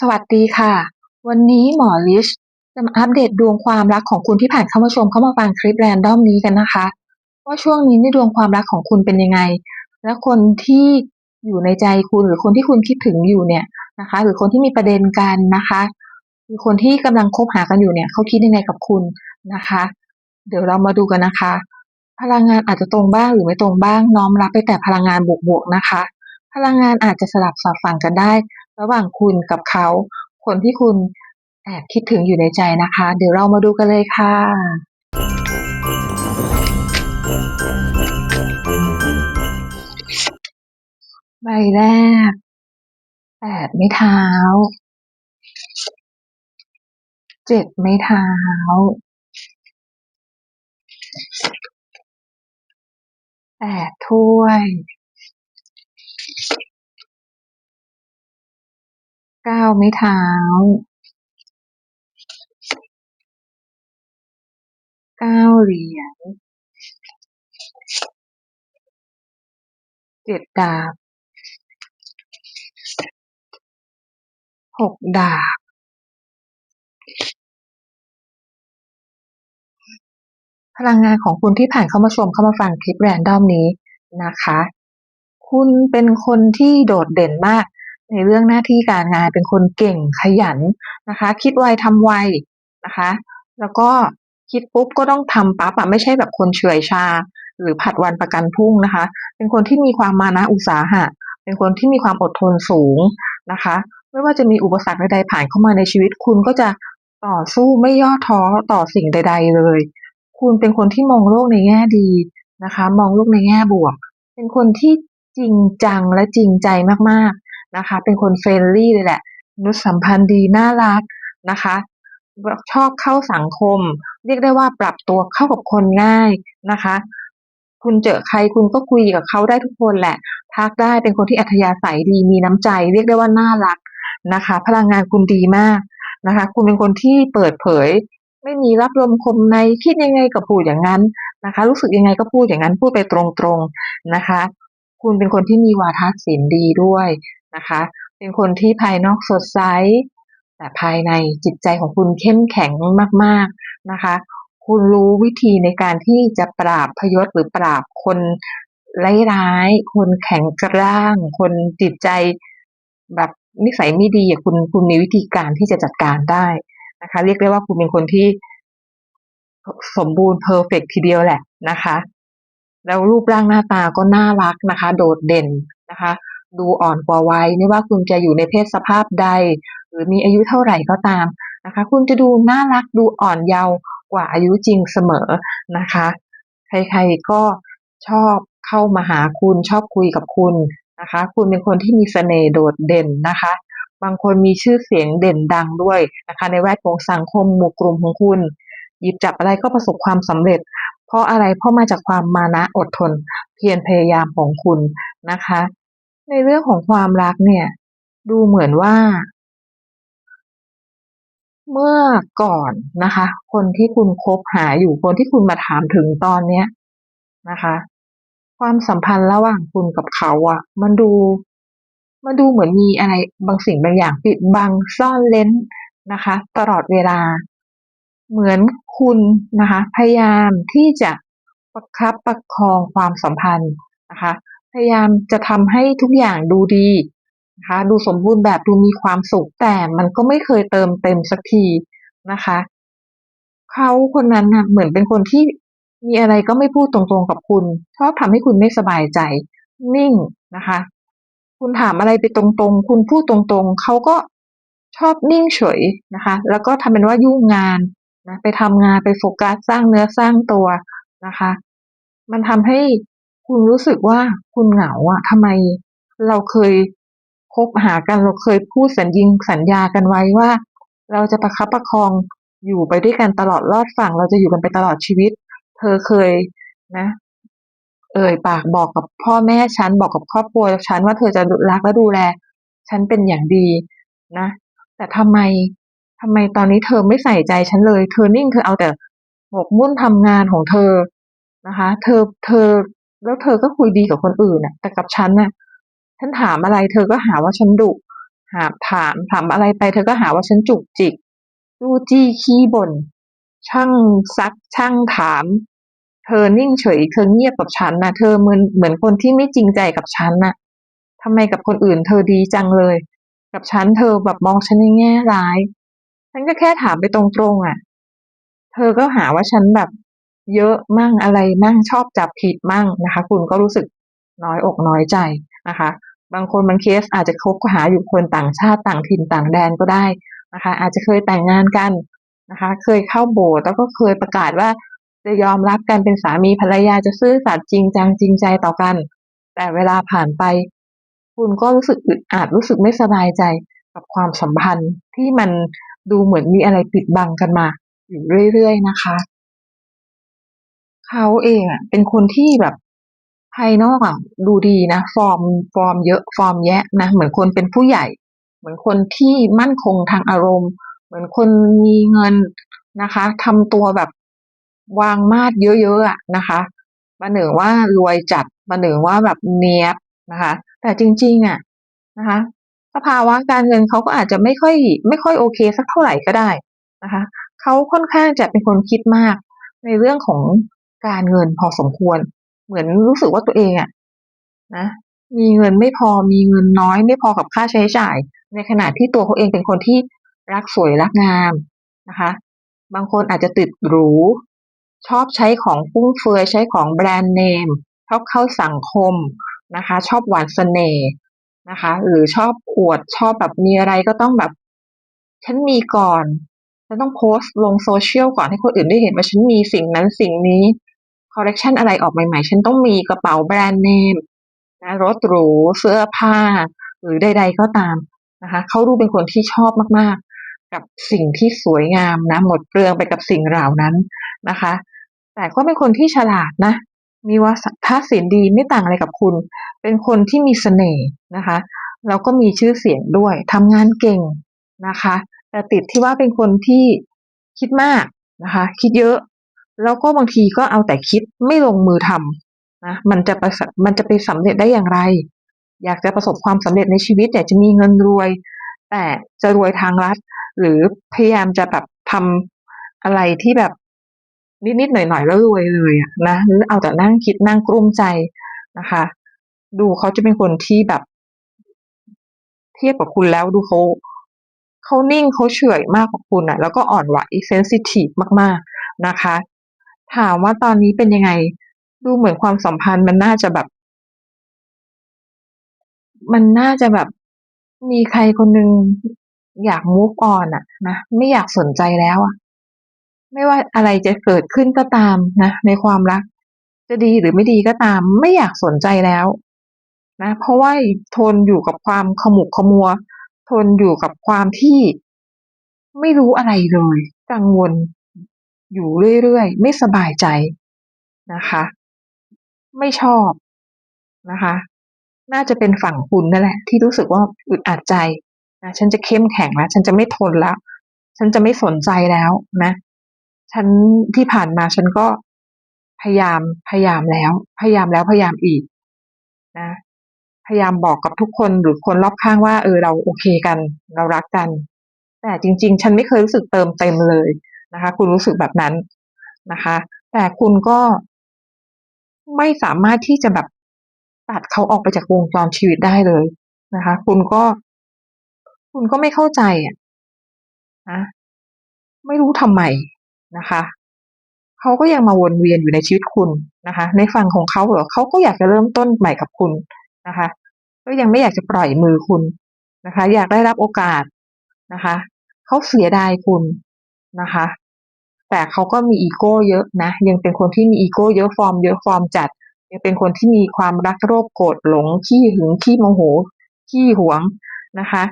สวัสดีค่ะ วันนี้หมอลิชจะมาอัปเดตดวงความรักของคุณที่ผ่านเข้ามาชมเข้ามาฟังคลิปแรนดอมนี้กันนะคะ ว่าช่วงนี้ในดวงความรักของคุณเป็นยังไง และคนที่อยู่ในใจคุณหรือคนที่คุณคิดถึงอยู่เนี่ยนะคะ หรือคนที่มีประเด็นกันนะคะหรือคนที่กำลังคบหากันอยู่เนี่ยเขาคิดยังไงกับคุณนะคะ เดี๋ยวเรามาดูกันนะคะ พลังงานอาจจะตรงบ้างหรือไม่ตรงบ้างน้อมรับไปแต่พลังงานบวกๆนะคะ พลังงานอาจจะสลับสับฝังกันได้ ระหว่างคุณกับเขา คนที่คุณแอบคิดถึงอยู่ในใจนะคะ เดี๋ยวเรามาดูกันเลยค่ะ ใบแรกแปดไม้เท้า เจ็ดไม้เท้า แปดถ้วย ก้าไม้เท้า เก้าเหรียญเจ็ดดาบหกดาบพลังงานของคุณที่ผ่านเข้ามาชมเข้ามาฟังคลิปแรนดอมนี้นะคะ คุณเป็นคนที่โดดเด่นมาก ในเรื่องหน้าที่การงานเป็นคนเก่งขยันนะคะ คิดไวทำไวนะคะ แล้วก็คิดปุ๊บก็ต้องทำปั๊บอะไม่ใช่แบบคนเฉื่อยชา หรือผัดวันประกันพรุ่งนะคะ เป็นคนที่มีความมานะอุตสาหะ เป็นคนที่มีความอดทนสูงนะคะ ไม่ว่าจะมีอุปสรรคใดๆผ่านเข้ามาในชีวิต คุณก็จะต่อสู้ไม่ย่อท้อต่อสิ่งใด ๆ เลย คุณเป็นคนที่มองโลกในแง่ดีนะคะ มองโลกในแง่บวก เป็นคนที่จริงจังและจริงใจมาก นะคะ เป็นคนเฟรนลี่เลยแหละมนุษยสัมพันธ์ดีน่ารักนะคะ ชอบเข้าสังคม เรียกได้ว่าปรับตัวเข้ากับคนง่ายนะคะ คุณเจอใครคุณก็คุยกับเขาได้ทุกคนแหละทักได้เป็นคนที่อัธยาศัยดีมีน้ำใจ เรียกได้ว่าน่ารักนะคะ พลังงานคุณดีมากนะคะ คุณเป็นคนที่เปิดเผย ไม่มีรับลมคมในคิดยังไงก็พูดอย่างนั้นนะคะ รู้สึกยังไงก็พูดอย่างนั้นพูดไปตรงๆนะคะ คุณเป็นคนที่มีวาทศิลป์ดีด้วย นะคะ เป็นคนที่ภายนอกสดใส แต่ภายในจิตใจของคุณเข้มแข็งมาก ๆนะคะ คุณรู้วิธีในการที่จะปราบพยศหรือปราบคนร้ายๆคนแข็งกร้าง คนจิตใจแบบนิสัยไม่ดีอะคุณคุณมีวิธีการที่จะจัดการได้นะคะ เรียกได้ว่าคุณเป็นคนที่สมบูรณ์เพอร์เฟกทีเดียวแหละนะคะ แล้วรูปร่างหน้าตาก็น่ารักนะคะ โดดเด่นนะคะ ดูอ่อนกว่าวัยไม่ว่าคุณจะอยู่ในเพศสภาพใด หรือมีอายุเท่าไหร่ก็ตามนะคะ คุณจะดูน่ารักดูอ่อนเยาว์กว่าอายุจริงเสมอนะคะ ใครๆก็ชอบเข้ามาหาคุณชอบคุยกับคุณนะคะ คุณเป็นคนที่มีเสน่ห์โดดเด่นนะคะ บางคนมีชื่อเสียงเด่นดังด้วยนะคะ ในแวดวงสังคมหมู่กลุ่มของคุณ หยิบจับอะไรก็ประสบความสำเร็จ เพราะอะไรเพราะมาจากความมานะอดทน เพียรพยายามของคุณนะคะ ในเรื่องของความรักเนี่ย ดูเหมือนว่า เมื่อก่อนนะคะ คนที่คุณคบหาอยู่คนที่คุณมาถามถึงตอนเนี้ยนะคะ ความสัมพันธ์ระหว่างคุณกับเขาอะมันดูมันดูเหมือนมีอะไรบางสิ่งบางอย่างปิดบังซ่อนเร้นนะคะ ตลอดเวลา เหมือนคุณนะคะ พยายามที่จะประคับประคองความสัมพันธ์นะคะ พยายามจะทำให้ทุกอย่างดูดีนะคะดูสมบูรณ์แบบดูมีความสุขแต่มันก็ไม่เคยเติมเต็มสักทีนะคะเขาคนนั้นนะเหมือนเป็นคนที่มีอะไรก็ไม่พูดตรงๆกับคุณ ชอบทำให้คุณไม่สบายใจ นิ่งนะคะ คุณถามอะไรไปตรงๆ คุณพูดตรงๆ เขาก็ชอบนิ่งเฉยนะคะ แล้วก็ทำเป็นว่ายุ่งงานนะไปทำงานไปโฟกัสสร้างเนื้อสร้างตัวนะคะ มันทำให้ คุณรู้สึกว่าคุณเหงาอะทำไมเราเคยคบหากันเราเคยพูดสัญญิงสัญญากันไว้ว่า เราจะประคับประคองอยู่ไปด้วยกันตลอดรอดฝั่ง เราจะอยู่กันไปตลอดชีวิต เธอเคยนะ เอ่ยปากบอกกับพ่อแม่ฉันบอกกับครอบครัวฉันว่าเธอจะรักและดูแล ฉันเป็นอย่างดีนะ แต่ทำไมทำไมตอนนี้เธอไม่ใส่ใจฉันเลย เธอนิ่งเธอเอาแต่หมกมุ่นทำงานของเธอนะคะ เธอเธอ แล้วเธอก็คุยดีกับคนอื่นน่ะ แต่กับฉันน่ะฉันถามอะไร เธอก็หาว่าฉันดุหาถามถามอะไรไปเธอก็หาว่าฉันจุกจิกจู้จี้ขี้บ่นช่างซักช่างถาม เธอนิ่งเฉยเธอเงียบกับฉันนะเธอเหมือนเหมือนคนที่ไม่จริงใจกับฉันน่ะทำไมกับคนอื่น เธอดีจังเลย กับฉันเธอแบบมองฉันในแง่ร้าย ฉันก็แค่ถามไปตรงๆอะ เธอก็หาว่าฉันแบบ เยอะมั่งอะไรมั่งชอบจับผิดมั่งนะคะ คุณก็รู้สึกน้อยอกน้อยใจนะคะ บางคนบางเคสอาจจะคบหาอยู่คนต่างชาติต่างถิ่นต่างแดนก็ได้นะคะ อาจจะเคยแต่งงานกันนะคะ เคยเข้าโบสถ์แล้วก็เคยประกาศว่าจะยอมรับกันเป็นสามีภรรยาจะซื่อสัตย์จริงจังจริงใจต่อกัน แต่เวลาผ่านไป คุณก็รู้สึกอึดอัดรู้สึกไม่สบายใจกับความสัมพันธ์ที่มันดูเหมือนมีอะไรปิดบังกันมาอยู่เรื่อยๆนะคะ เขาเองอะ เป็นคนที่แบบภายนอกอะดูดีนะ ฟอร์มฟอร์มเยอะฟอร์มแยะนะเหมือนคนเป็นผู้ใหญ่ เหมือนคนที่มั่นคงทางอารมณ์ เหมือนคนมีเงินนะคะทำตัวแบบวางมาดเยอะๆอะนะคะมาเหนือว่ารวยจัดมาเหนือว่าแบบเนียบนะคะ แต่จริง ๆ อะนะคะสภาวะการเงินเขาก็อาจจะไม่ค่อย ไม่ค่อยโอเคสักเท่าไหร่ก็ได้นะคะเขาค่อนข้างจะเป็นคนคิดมากในเรื่องของ การเงินพอสมควร เหมือนรู้สึกว่าตัวเองอะนะมีเงินไม่พอมีเงินน้อย ไม่พอกับค่าใช้จ่าย ในขณะที่ตัวเขาเองเป็นคนที่รักสวยรักงามนะคะ บางคนอาจจะติดหรู ชอบใช้ของฟุ่มเฟือยใช้ของแบรนด์เนมชอบเข้าสังคมนะคะ ชอบหวานเสน่ห์นะคะ หรือชอบอวดชอบแบบมีอะไรก็ต้องแบบ ฉันมีก่อนฉันต้องโพสต์ลงโซเชียลก่อนให้คนอื่นได้เห็นว่าฉันมีสิ่งนั้นสิ่งนี้ คอลเลกชันอะไรออกใหม่ๆฉันต้องมีกระเป๋าแบรนด์เนมนะรถหรูเสื้อผ้า หรือใด ๆก็ตามนะคะเขาดูเป็นคนที่ชอบมากๆ กับสิ่งที่สวยงามนะ หมดเปลืองไปกับสิ่งเหล่านั้นนะคะ แต่ก็เป็นคนที่ฉลาดนะ มีวาทศิลป์ดีไม่ต่างอะไรกับคุณ เป็นคนที่มีเสน่ห์นะคะแล้วก็มีชื่อเสียงด้วยทำงานเก่งนะคะ แต่ติดที่ว่าเป็นคนที่คิดมากนะคะ คิดเยอะ แล้วก็บางทีก็เอาแต่คิดไม่ลงมือทำนะมันจะปมันจะไปสำเร็จได้อย่างไร อยากจะประสบความสำเร็จในชีวิตอยากจะมีเงินรวย แต่จะรวยทางลัดหรือพยายามจะแบบทำอะไรที่แบบนิดๆหน่อยๆแล้วรวยเลยนะหรือเอาแต่นั่งคิดนั่งกลุ้มใจนะคะ ดูเขาจะเป็นคนที่แบบเทียบกับคุณแล้วดูเขาเขานิ่งเขาเฉยมากกว่าคุณอะ แล้วก็อ่อนไหวเซนซิทีฟมากๆนะคะ ถามว่าตอนนี้เป็นยังไง ดูเหมือนความสัมพันธ์มันน่าจะแบบ มันน่าจะแบบมีใครคนหนึ่งอยาก move on อะนะไม่อยากสนใจแล้วอะไม่ว่าอะไรจะเกิดขึ้นก็ตามนะในความรัก จะดีหรือไม่ดีก็ตาม ไม่อยากสนใจแล้วนะเพราะว่าทนอยู่กับความขมุกขมัว ทนอยู่กับความที่ไม่รู้อะไรเลย กังวล อยู่เรื่อยๆ ไม่สบายใจนะคะ ไม่ชอบนะคะ น่าจะเป็นฝั่งคุณนั่นแหละ ที่รู้สึกว่าอึดอัดใจนะฉันจะเข้มแข็งแล้ว ฉันจะไม่ทนแล้ว ฉันจะไม่สนใจแล้วนะ ฉันที่ผ่านมาฉันก็พยายามพยายามแล้ว พยายามแล้วพยายามอีกนะพยายามบอกกับทุกคนหรือคนรอบข้างว่า เออเราโอเคกัน เรารักกัน แต่จริง ๆ ฉันไม่เคยรู้สึกเติมเต็มเลย นะคะ คุณรู้สึกแบบนั้นนะคะ แต่คุณก็ไม่สามารถที่จะแบบตัดเขาออกไปจากวงจรชีวิตได้เลยนะคะ คุณก็ คุณก็ไม่เข้าใจอะนะไม่รู้ทำไมนะคะเขาก็ยังมาวนเวียนอยู่ในชีวิตคุณนะคะ ในฝั่งของเขาเหรอเขาก็อยากจะเริ่มต้นใหม่กับคุณนะคะ ก็ยังไม่อยากจะปล่อยมือคุณนะคะ อยากได้รับโอกาสนะคะเขาเสียดายคุณนะคะ แต่เขาก็มีอีโก้เยอะนะ ยังเป็นคนที่มีอีโก้เยอะฟอร์มเยอะฟอร์มจัด ยังเป็นคนที่มีความรักโรคโกรธหลงขี้หึงขี้โมโหขี้หวงนะคะ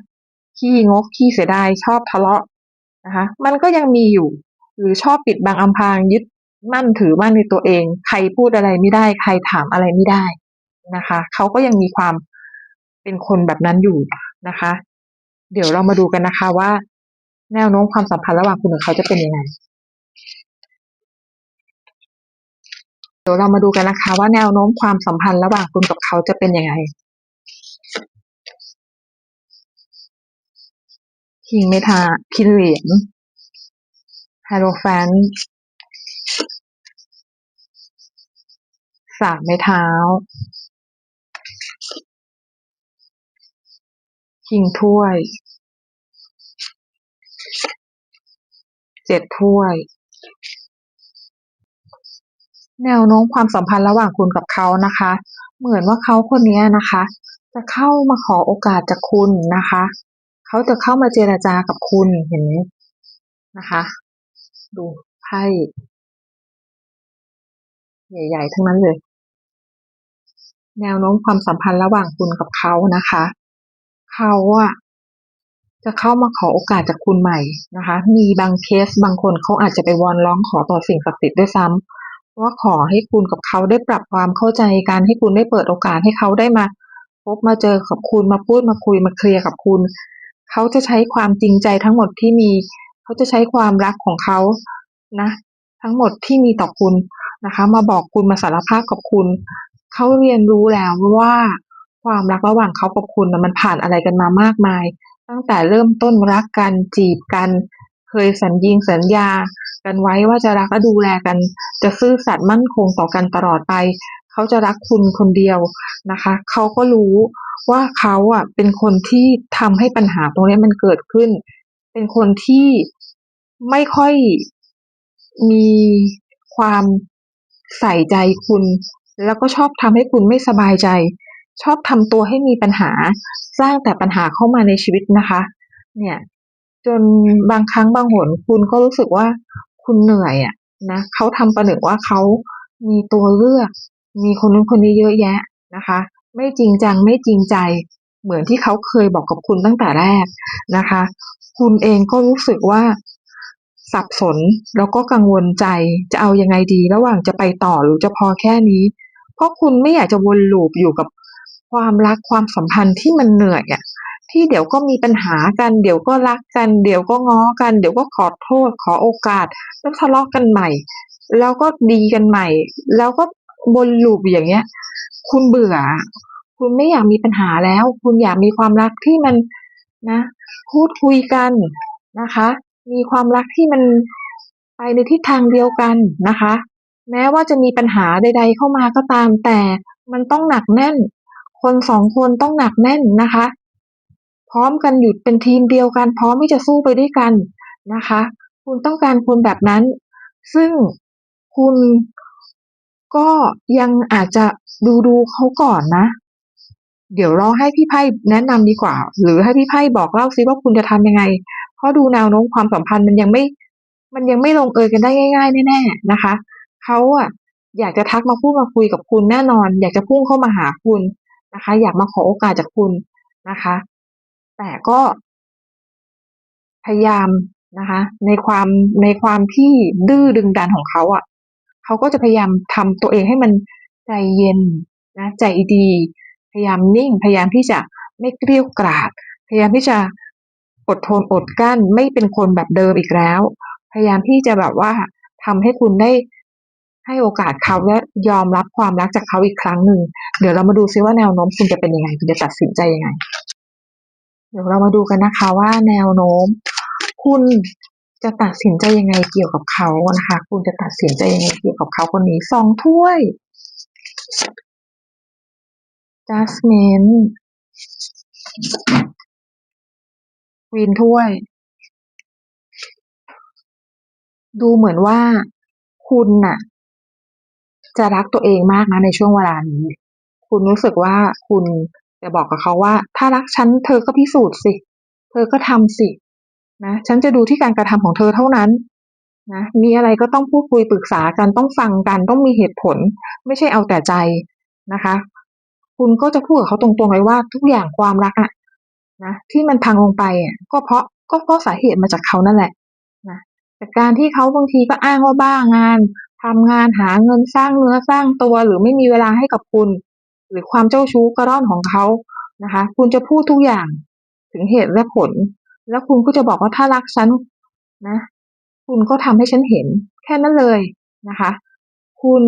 ขี้งกขี้เสียดายชอบทะเลาะนะคะ มันก็ยังมีอยู่หรือชอบปิดบังอำพรางยึดมั่นถือมั่นในตัวเอง ใครพูดอะไรไม่ได้ ใครถามอะไรไม่ได้นะคะเขาก็ยังมีความเป็นคนแบบนั้นอยู่นะคะ เดี๋ยวเรามาดูกันนะคะว่า แนวโน้มความสัมพันธ์ระหว่างคุณกับเขาจะเป็นยังไง เดี๋ยวเรามาดูกันนะคะว่าแนวโน้มความสัมพันธ์ระหว่างคุณกับเขาจะเป็นยังไงคิงเมทาคินเหรียญไฮโรแฟนสามไม้เท้าคิงถ้วย เจ็ดถ้วย แนวโน้มความสัมพันธ์ระหว่างคุณกับเขานะคะ เหมือนว่าเขาคนนี้นะคะ จะเข้ามาขอโอกาสจากคุณนะคะ เขาจะเข้ามาเจรจากับคุณเห็นไหมนะคะ ดูไพ่ใหญ่ ๆ ทั้งนั้นเลย แนวโน้มความสัมพันธ์ระหว่างคุณกับเขานะคะ เขาอะจะเข้ามาขอโอกาสจากคุณใหม่นะคะ มีบางเคสบางคนเขาอาจจะไปวอนร้องขอต่อสิ่งศักดิ์สิทธิ์ด้วยซ้ำ ว่าขอให้คุณกับเขาได้ปรับความเข้าใจกันให้คุณได้เปิดโอกาสให้เขาได้มาพบมาเจอกับคุณมาพูดมาคุยมาเคลียร์กับคุณ เขาจะใช้ความจริงใจทั้งหมดที่มี เขาจะใช้ความรักของเขานะ ทั้งหมดที่มีต่อคุณนะคะ มาบอกคุณมาสารภาพกับคุณ เขาเรียนรู้แล้วว่าความรักระหว่างเขากับคุณนะมันผ่านอะไรกันมามากมาย ตั้งแต่เริ่มต้นรักกันจีบกัน เคยสัญญิงสัญญา กันไว้ว่าจะรักและดูแลกัน จะซื่อสัตย์มั่นคงต่อกันตลอดไป เขาจะรักคุณคนเดียวนะคะ เขาก็รู้ว่าเขาอะเป็นคนที่ทำให้ปัญหาตรงนี้มันเกิดขึ้น เป็นคนที่ไม่ค่อยมีความใส่ใจคุณ แล้วก็ชอบทำให้คุณไม่สบายใจ ชอบทำตัวให้มีปัญหา สร้างแต่ปัญหาเข้ามาในชีวิตนะคะ เนี่ย จนบางครั้งบางหนคุณก็รู้สึกว่า คุณเหนื่อยอะนะเขาทำประหนึ่งว่าเขามีตัวเลือก มีคนนู้นคนนี้เยอะแยะนะคะ ไม่จริงจังไม่จริงใจเหมือนที่เขาเคยบอกกับคุณตั้งแต่แรกนะคะ คุณเองก็รู้สึกว่าสับสนแล้วก็กังวลใจจะเอายังไงดี ระหว่างจะไปต่อหรือจะพอแค่นี้ เพราะคุณไม่อยากจะวนลูปอยู่กับความรักความสัมพันธ์ที่มันเหนื่อยอะ ที่เดี๋ยวก็มีปัญหากัน เดี๋ยวก็รักกัน เดี๋ยวก็ง้อกัน เดี๋ยวก็ขอโทษขอโอกาส แล้วทะเลาะกันใหม่ แล้วก็ดีกันใหม่ แล้วก็วนลูปอย่างเงี้ย คุณเบื่อ คุณไม่อยากมีปัญหาแล้ว คุณอยากมีความรักที่มันนะ พูดคุยกันนะคะ มีความรักที่มันไปในทิศทางเดียวกันนะคะ แม้ว่าจะมีปัญหาใด ๆ เข้ามาก็ตามแต่มันต้องหนักแน่น คนสองคนต้องหนักแน่นนะคะ พร้อมกันอยู่เป็นทีมเดียวกัน พร้อมที่จะสู้ไปด้วยกันนะคะ คุณต้องการคนแบบนั้น ซึ่งคุณก็ยังอาจจะดูดูเขาก่อนนะ เดี๋ยวรอให้พี่ไพ่แนะนำดีกว่า หรือให้พี่ไพ่บอกเล่าซิว่าคุณจะทำยังไง เพราะดูแนวโน้มความสัมพันธ์มันยังไม่ มันยังไม่ลงเอยกันได้ง่าย ๆ แน่ๆนะคะเขาอะอยากจะทักมาพูดมาคุยกับคุณแน่นอน อยากจะพุ่งเข้ามาหาคุณนะคะ อยากมาขอโอกาสจากคุณนะคะ แต่ก็พยายามนะคะ ในความในความที่ดื้อดึงดันของเขาอะเขาก็จะพยายามทำตัวเองให้มันใจเย็นนะใจดี พยายามนิ่ง พยายามที่จะไม่เกรี้ยกราด พยายามที่จะอดทนอดกั้น ไม่เป็นคนแบบเดิมอีกแล้ว พยายามที่จะแบบว่าทำให้คุณได้ให้โอกาสเขาและยอมรับความรักจากเขาอีกครั้งหนึ่ง เดี๋ยวเรามาดูซิว่าแนวโน้มคุณจะเป็นยังไง คุณจะตัดสินใจยังไง เดี๋ยวเรามาดูกันนะคะว่าแนวโน้ม คุณจะตัดสินใจยังไงเกี่ยวกับเขานะคะ คุณจะตัดสินใจยังไงเกี่ยวกับเขาคนนี้สองถ้วย Jasmine ควีนถ้วย ดูเหมือนว่าคุณน่ะ จะรักตัวเองมากนะในช่วงเวลานี้ คุณรู้สึกว่าคุณ จะบอกกับเขาว่า ถ้ารักฉันเธอก็พิสูจน์สิ เธอก็ทำสินะฉันจะดูที่การกระทำของเธอเท่านั้นนะมีอะไรก็ต้องพูดคุยปรึกษากันต้องฟังกันต้องมีเหตุผล ไม่ใช่เอาแต่ใจนะคะ คุณก็จะพูดกับเขาตรงๆเลยว่าทุกอย่างความรักอะนะที่มันพังลงไปอะก็เพราะก็เพราะสาเหตุมาจากเขานั่นแหละนะแต่การที่เขาบางทีก็อ้างว่าบ้างานทำงานหาเงินสร้างเนื้อสร้างตัวหรือไม่มีเวลาให้กับคุณ หรือความเจ้าชู้กระร่อนของเขานะคะ คุณจะพูดทุกอย่างถึงเหตุและผล แล้วคุณก็จะบอกว่าถ้ารักฉันนะ คุณก็ทำให้ฉันเห็น แค่นั้นเลยนะคะ คุณ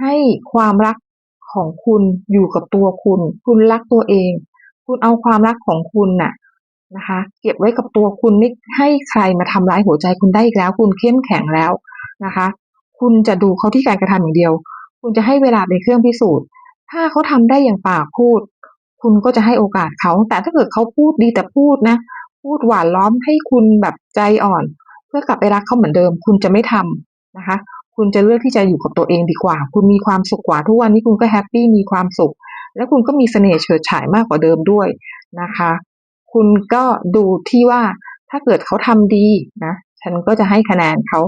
ให้ความรักของคุณอยู่กับตัวคุณ คุณรักตัวเอง คุณเอาความรักของคุณน่ะนะคะ เก็บไว้กับตัวคุณไม่ให้ใครมาทำร้ายหัวใจคุณได้อีกแล้ว คุณเข้มแข็งแล้วนะคะ คุณจะดูเขาที่การกระทำอย่างเดียว คุณจะให้เวลาเป็นเครื่องพิสูจน์ ถ้าเขาทำได้อย่างปากพูด คุณก็จะให้โอกาสเขา แต่ถ้าเกิดเขาพูดดีแต่พูดนะ พูดหวานล้อมให้คุณแบบใจอ่อน เพื่อกลับไปรักเขาเหมือนเดิม คุณจะไม่ทำนะคะ คุณจะเลือกที่จะอยู่กับตัวเองดีกว่า คุณมีความสุขกว่าทุกวันนี้คุณก็แฮปปี้มีความสุข แล้วคุณก็มีเสน่ห์เฉิดฉายมากกว่าเดิมด้วยนะคะ คุณก็ดูที่ว่าถ้าเกิดเขาทำดีนะ ฉันก็จะให้คะแนนเขา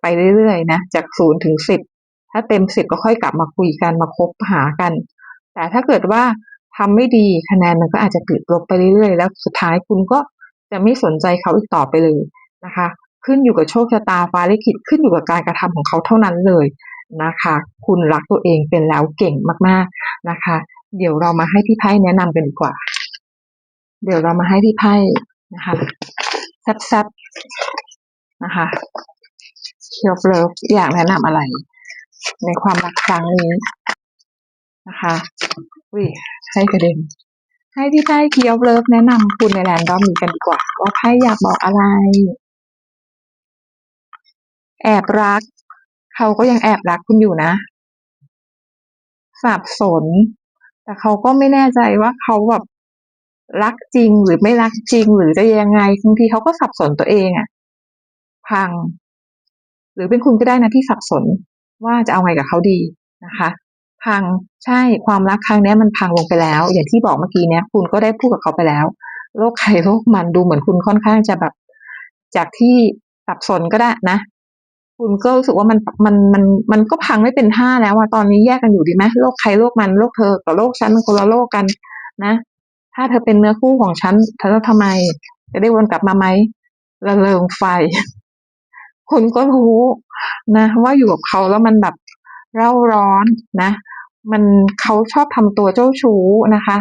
ไปเรื่อยๆนะ จากศูนย์ถึงสิบ ถ้าเต็มสิบก็ค่อยกลับมาคุยกันมาคบหากัน แต่ถ้าเกิดว่าทำไม่ดีคะแนนมันก็อาจจะติดลบไปเรื่อยๆ แล้วสุดท้ายคุณก็จะไม่สนใจเขาอีกต่อไปเลยนะคะ ขึ้นอยู่กับโชคชะตาฟ้าลิขิตขึ้นอยู่กับการกระทำของเขาเท่านั้นเลยนะคะ คุณรักตัวเองเป็นแล้วเก่งมากๆนะคะ เดี๋ยวเรามาให้พี่ไพ่แนะนำกันดีกว่า เดี๋ยวเรามาให้พี่ไพ่นะคะแซบๆนะคะเคียวเลิฟอยากแนะนำอะไร ในความรักครั้งนี้นะคะอุ้ยให้กระเด็นให้พี่ไพ่เคียวเลิฟแนะนำคุณในแรนดอมนี้กันดีกว่าว่าไพ่อยากบอกอะไร แอบรัก เขาก็ยังแอบรักคุณอยู่นะ สับสน แต่เขาก็ไม่แน่ใจว่าเขาแบบรักจริงหรือไม่รักจริงหรือจะยังไงบางทีเขาก็สับสนตัวเองอะพัง หรือเป็นคุณก็ได้นะที่สับสน ว่าจะเอาไงกับเขาดีนะคะพังใช่ความรักครั้งนี้มันพังลงไปแล้ว อย่างที่บอกเมื่อกี้เนี้ยคุณก็ได้พูดกับเขาไปแล้วโลกใครโลกมันดูเหมือนคุณค่อนข้างจะแบบ จากที่สับสนก็ได้นะ คุณก็รู้สึกว่ามันมันมันมันก็พังไม่เป็นท่าแล้วอะตอนนี้แยกกันอยู่ดีไหมโลกใครโลกมันโลกเธอกับโลกฉันมันคนละโลกกันนะ ถ้าเธอเป็นเนื้อคู่ของฉันเธอจะทำไม จะได้วนกลับมาไหมระเริงไฟ คุณก็รู้ นะว่าอยู่กับเขาแล้วมันแบบเร่าร้อนนะ มันเขาชอบทำตัวเจ้าชู้นะคะ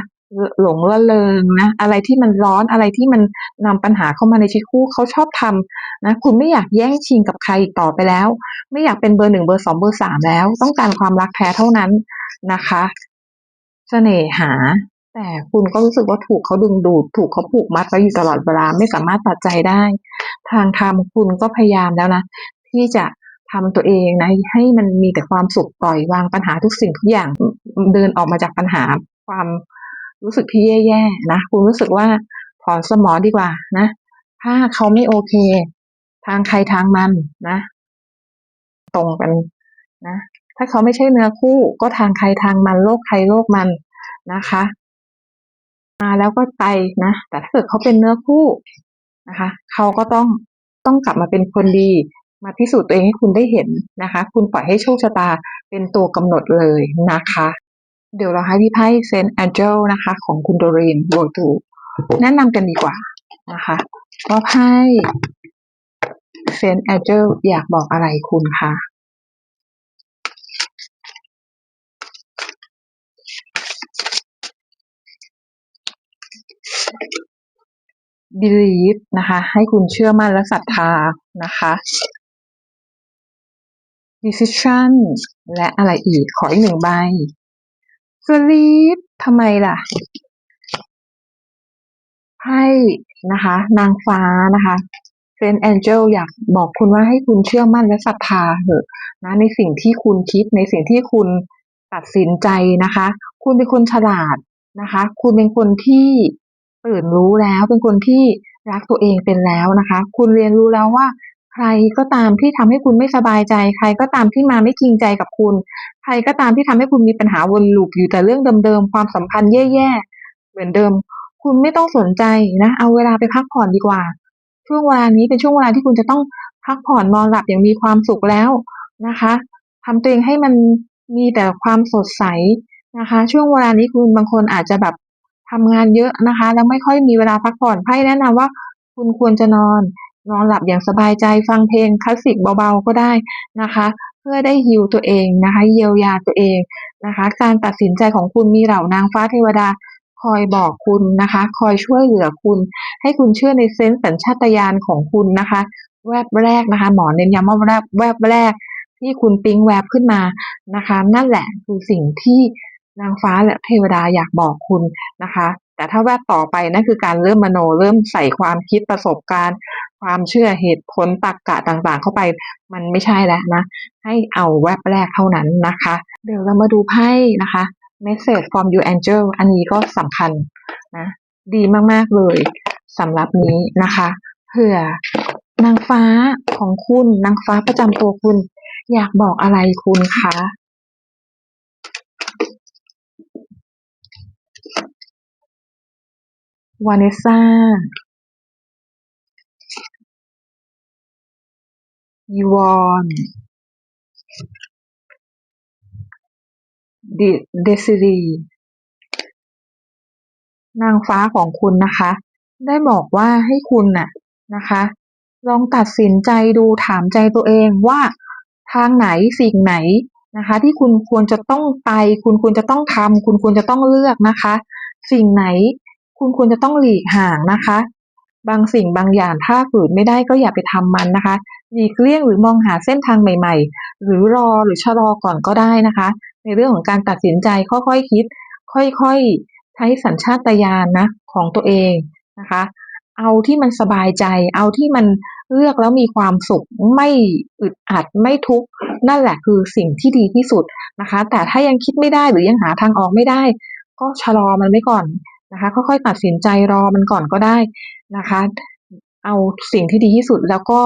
หลงละเริงนะ อะไรที่มันร้อนอะไรที่มันนำปัญหาเข้ามาในชีวิตคู่เขาชอบทำนะคุณไม่อยากแย่งชิงกับใครอีกต่อไปแล้ว ไม่อยากเป็นเบอร์หนึ่งเบอร์สองเบอร์สามแล้ว ต้องการความรักแท้เท่านั้นนะคะเสน่หา แต่คุณก็รู้สึกว่าถูกเขาดึงดูด ถูกเขาผูกมัดไว้อยู่ตลอดเวลาไม่สามารถตัดใจได้ ทางธรรมคุณก็พยายามแล้วนะที่จะ ทำตัวเองนะให้มันมีแต่ความสุขปล่อยวางปัญหาทุกสิ่งทุกอย่างเดินออกมาจากปัญหาความรู้สึกที่แย่ๆนะคุณรู้สึกว่าถอนสมอดีกว่านะ ถ้าเขาไม่โอเค ทางใครทางมันนะ ตรงกันนะ ถ้าเขาไม่ใช่เนื้อคู่ก็ทางใครทางมันโลกใครโลกมันนะคะมาแล้วก็ไปนะ แต่ถ้าเกิดเขาเป็นเนื้อคู่นะคะ เขาก็ต้องต้องกลับมาเป็นคนดี มาพิสูจน์ตัวเองให้คุณได้เห็นนะคะ คุณปล่อยให้โชคชะตาเป็นตัวกำหนดเลยนะคะ เดี๋ยวเราให้พี่ไพ่เซนต์แองเจลนะคะ ของคุณโดรีนโบตูแนะนำกันดีกว่านะคะว่าไพ่เซนต์แองเจลอยากบอกอะไรคุณคะ believe นะคะ ให้คุณเชื่อมั่นและศรัทธานะคะ decision และอะไรอีก ขออีกหนึ่งใบ sleep ทำไมล่ะไพ่นะคะ นางฟ้านะคะเซนแองเจลอยากบอกคุณว่าให้คุณเชื่อมั่นและศรัทธาเถอะนะในสิ่งที่คุณคิดในสิ่งที่คุณตัดสินใจนะคะ คุณเป็นคนฉลาดนะคะ คุณเป็นคนที่ตื่นรู้แล้ว เป็นคนที่รักตัวเองเป็นแล้วนะคะ คุณเรียนรู้แล้วว่า ใครก็ตามที่ทำให้คุณไม่สบายใจ ใครก็ตามที่มาไม่จริงใจกับคุณ ใครก็ตามที่ทำให้คุณมีปัญหาวนลูปอยู่แต่เรื่องเดิมๆความสัมพันธ์แย่ๆเหมือนเดิม คุณไม่ต้องสนใจนะ เอาเวลาไปพักผ่อนดีกว่า ช่วงเวลานี้เป็นช่วงเวลาที่คุณจะต้องพักผ่อนนอนหลับอย่างมีความสุขแล้วนะคะทำตัวเองให้มันมีแต่ความสดใสนะคะ ช่วงเวลานี้คุณบางคนอาจจะแบบทำงานเยอะนะคะ แล้วไม่ค่อยมีเวลาพักผ่อนไพ่แนะนำว่าคุณควรจะนอน นอนหลับอย่างสบายใจฟังเพลงคลาสสิกเบาๆก็ได้นะคะ เพื่อได้ฮิวตัวเองนะคะ เยียวยาตัวเองนะคะ การตัดสินใจของคุณมีเหล่านางฟ้าเทวดาคอยบอกคุณนะคะ คอยช่วยเหลือคุณ ให้คุณเชื่อในเซนส์สัญชาตญาณของคุณนะคะ แวบแรกนะคะ หมอเน้นย้ำว่าแวบแวบแรก ที่คุณปิ๊งแวบขึ้นมานะคะ นั่นแหละคือสิ่งที่นางฟ้าและเทวดาอยากบอกคุณนะคะ แต่แต่ถ้าแวบต่อไปนั่นคือการเริ่มมโนเริ่มใส่ความคิดประสบการณ์ ความเชื่อเหตุผลตรรกะต่างๆ เข้าไป มันไม่ใช่แล้วนะ ให้เอาแวบแรกเท่านั้นนะคะ เดี๋ยวเรามาดูไพ่นะคะ message from your angel อันนี้ก็สำคัญนะ ดีมากๆเลยสำหรับนี้นะคะเผื่อนางฟ้าของคุณนางฟ้าประจำตัวคุณ อยากบอกอะไรคุณคะวานิสซา ยีวอนเดเดซิรี นางฟ้าของคุณนะคะ ได้บอกว่าให้คุณน่ะนะคะ ลองตัดสินใจดูถามใจตัวเองว่าทางไหนสิ่งไหนนะคะ ที่คุณควรจะต้องไป คุณควรจะต้องทำคุณควรจะต้องเลือกนะคะ สิ่งไหนคุณควรจะต้องหลีกห่างนะคะ บางสิ่งบางอย่างถ้าฝืนไม่ได้ก็อย่าไปทำมันนะคะ หลีกเลี่ยงหรือมองหาเส้นทางใหม่ ๆ หรือรอหรือชะลอก่อนก็ได้นะคะ ในเรื่องของการตัดสินใจค่อยๆคิด ค่อยๆ ใช้สัญชาตญาณนะของตัวเองนะคะ เอาที่มันสบายใจ เอาที่มันเลือกแล้วมีความสุขไม่อึดอัดไม่ทุกข์นั่นแหละคือสิ่งที่ดีที่สุดนะคะ แต่ถ้ายังคิดไม่ได้หรือยังหาทางออกไม่ได้ ก็ชะลอมันไว้ก่อนนะคะ ค่อยๆตัดสินใจรอมันก่อนก็ได้นะคะ เอาสิ่งที่ดีที่สุดแล้วก็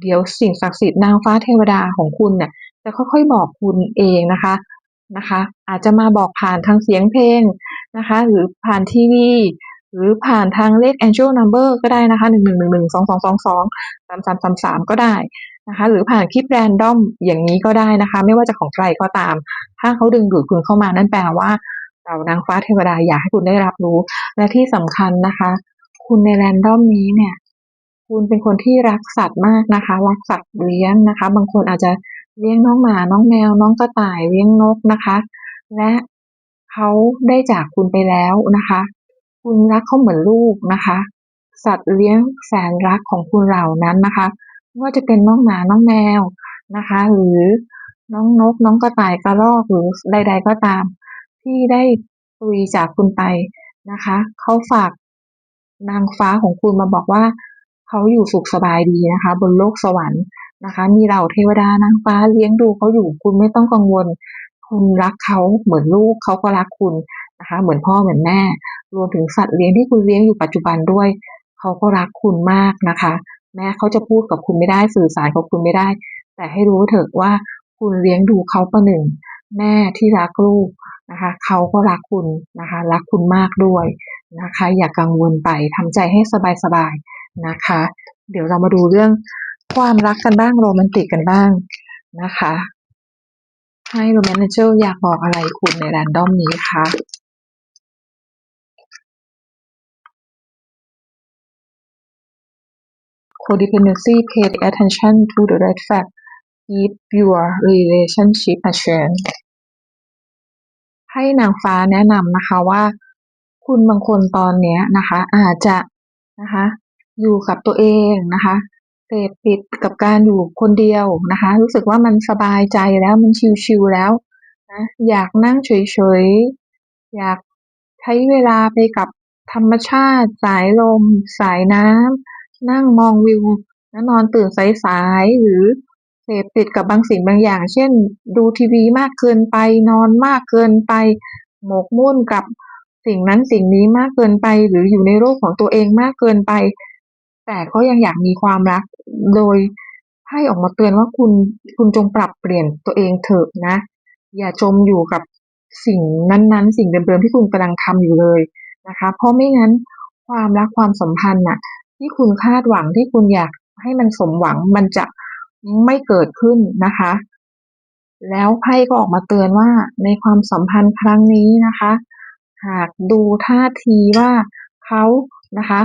เดี๋ยวสิ่งศักดิ์สิทธิ์นางฟ้าเทวดาของคุณเนี่ยจะค่อยๆบอกคุณเองนะคะนะคะ อาจจะมาบอกผ่านทางเสียงเพลงนะคะ หรือผ่านทีวีหรือผ่านทางเลข angel number ก็ได้นะคะหนึ่งหนึ่งหนึ่งหนึ่งสองสองสองสองสามสามสามสามก็ได้นะคะ หรือผ่านคลิปแรนดอมอย่างนี้ก็ได้นะคะ ไม่ว่าจะของใครก็ตาม ถ้าเขาดึงดูดคุณเข้ามานั่นแปลว่าเรานางฟ้าเทวดาอยากให้คุณได้รับรู้ และที่สำคัญนะคะ คุณในแรนดอมนี้เนี่ย คุณเป็นคนที่รักสัตว์มากนะคะ รักสัตว์เลี้ยงนะคะ บางคนอาจจะเลี้ยงน้องหมา น้องแมว น้องกระต่าย เลี้ยงนกนะคะ และเขาได้จากคุณไปแล้วนะคะ คุณรักเขาเหมือนลูกนะคะ สัตว์เลี้ยงแสนรักของคุณเหล่านั้นนะคะไม่ว่าจะเป็นน้องหมา น้องแมวนะคะ หรือน้องนก น้องกระต่าย กระรอก หรือใด ๆ ก็ตาม ที่ได้ตุยจากคุณไปนะคะ เขาฝากนางฟ้าของคุณมาบอกว่า เขาอยู่สุขสบายดีนะคะ บนโลกสวรรค์นะคะ มีเหล่าเทวดานางฟ้าเลี้ยงดูเขาอยู่คุณไม่ต้องกังวล คุณรักเขาเหมือนลูกเขาก็รักคุณนะคะ เหมือนพ่อเหมือนแม่ รวมถึงสัตว์เลี้ยงที่คุณเลี้ยงอยู่ปัจจุบันด้วย เขาก็รักคุณมากนะคะ แม้เขาจะพูดกับคุณไม่ได้สื่อสารกับคุณไม่ได้ แต่ให้รู้เถอะว่าคุณเลี้ยงดูเขาประหนึ่ง แม่ที่รักลูกนะคะเขาก็รักคุณนะคะ รักคุณมากด้วยนะคะ อย่ากกังวลไปทำใจให้สบายๆ นะคะ เดี๋ยวเรามาดูเรื่องความรักกันบ้างโรแมนติกกันบ้างนะคะให้โรแมนเจอร์อยากบอกอะไรคุณในแรนดอมนี้คะ codependency pay attention to the red flag keep your relationship a chance ให้นางฟ้าแนะนำนะคะว่า คุณบางคนตอนนี้นะคะ อาจจะนะคะ อยู่กับตัวเองนะคะเสพติดกับการอยู่คนเดียวนะคะ รู้สึกว่ามันสบายใจแล้วมันชิลๆแล้วนะอยากนั่งเฉยๆ อยากใช้เวลาไปกับธรรมชาติ สายลม สายน้ำนั่งมองวิวแล้วนอนตื่นสายๆหรือเสพติดกับบางสิ่งบางอย่าง เช่น ดูทีวีมากเกินไปนอนมากเกินไป หมกมุ่นกับสิ่งนั้นสิ่งนี้มากเกินไป หรืออยู่ในโลกของตัวเองมากเกินไป แต่ก็ยังอยากมีความรัก โดยไพ่ออกมาเตือนว่าคุณคุณจงปรับเปลี่ยนตัวเองเถอะนะ อย่าจมอยู่กับสิ่งนั้นๆ สิ่งเดิมๆที่คุณกำลังทำอยู่เลยนะคะ เพราะไม่งั้นความรักความสัมพันธ์น่ะ ที่คุณคาดหวังที่คุณอยากให้มันสมหวังมันจะไม่เกิดขึ้นนะคะ แล้วไพ่ก็ออกมาเตือนว่าในความสัมพันธ์ครั้งนี้นะคะ หากดูท่าทีว่าเขานะคะ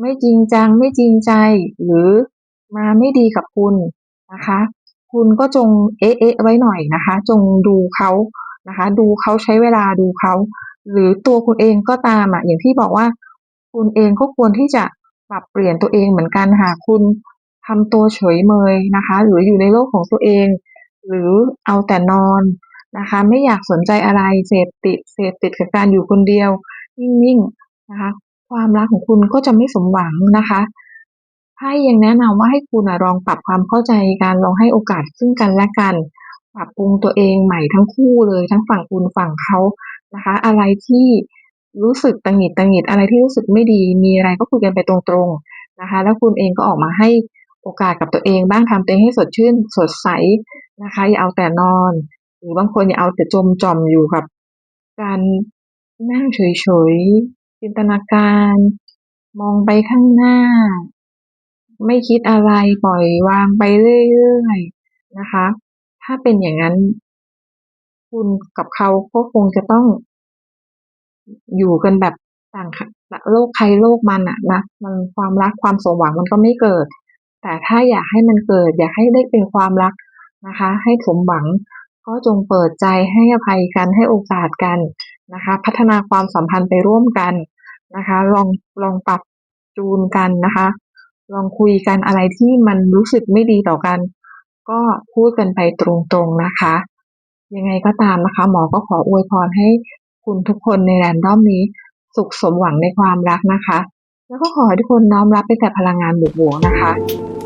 ไม่จริงจังไม่จริงใจ หรือมาไม่ดีกับคุณนะคะ คุณก็จงเอ๊ะเอ๊ะไว้หน่อยนะคะ จงดูเขานะคะ ดูเขาใช้เวลาดูเขา หรือตัวคุณเองก็ตามอะอย่างที่บอกว่า คุณเองก็ควรที่จะปรับเปลี่ยนตัวเองเหมือนกันหากคุณทำตัวเฉยเมยนะคะ หรืออยู่ในโลกของตัวเอง หรือเอาแต่นอนนะคะ ไม่อยากสนใจอะไรเสพติดเสพติดกับการอยู่คนเดียว นิ่งๆนะคะ ความรักของคุณก็จะไม่สมหวังนะคะไพ่ยังแนะนำว่าให้คุณอะลองปรับความเข้าใจกันลองให้โอกาสซึ่งกันและกัน ปรับปรุงตัวเองใหม่ทั้งคู่เลย ทั้งฝั่งคุณฝั่งเขานะคะ อะไรที่รู้สึกตังหิดตังหิดอะไรที่รู้สึกไม่ดี มีอะไรก็คุยกันไปตรงๆนะคะ แล้วคุณเองก็ออกมาให้โอกาสกับตัวเองบ้างทำตัวเองให้สดชื่นสดใสนะคะ อย่าเอาแต่นอน หรือบางคนอย่าเอาแต่จมจอมอยู่กับ การนั่งเฉย จินตนาการ มองไปข้างหน้า ไม่คิดอะไรปล่อยวางไปเรื่อยๆนะคะ ถ้าเป็นอย่างนั้น คุณกับเขาก็คงจะต้องอยู่กันแบบต่างค่ะโลกใครโลกมันอะนะมันความรักความสมหวังมันก็ไม่เกิด แต่ถ้าอยากให้มันเกิด อยากให้ได้เป็นความรักนะคะ ให้สมหวังก็จงเปิดใจให้อภัยกันให้โอกาสกันนะคะ พัฒนาความสัมพันธ์ไปร่วมกัน นะคะ ลองลองปรับจูนกันนะคะ ลองคุยกันอะไรที่มันรู้สึกไม่ดีต่อกัน ก็พูดกันไปตรงๆนะคะ ยังไงก็ตามนะคะ หมอก็ขออวยพรให้คุณทุกคนในแรนดอมนี้ สุขสมหวังในความรักนะคะ แล้วก็ขอให้ทุกคนน้อมรับไปแต่พลังงานบวกๆนะคะ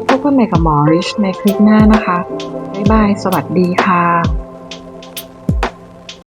พบกันใหม่กับหมอริชในคลิปหน้านะคะ บ๊ายบาย สวัสดีค่ะ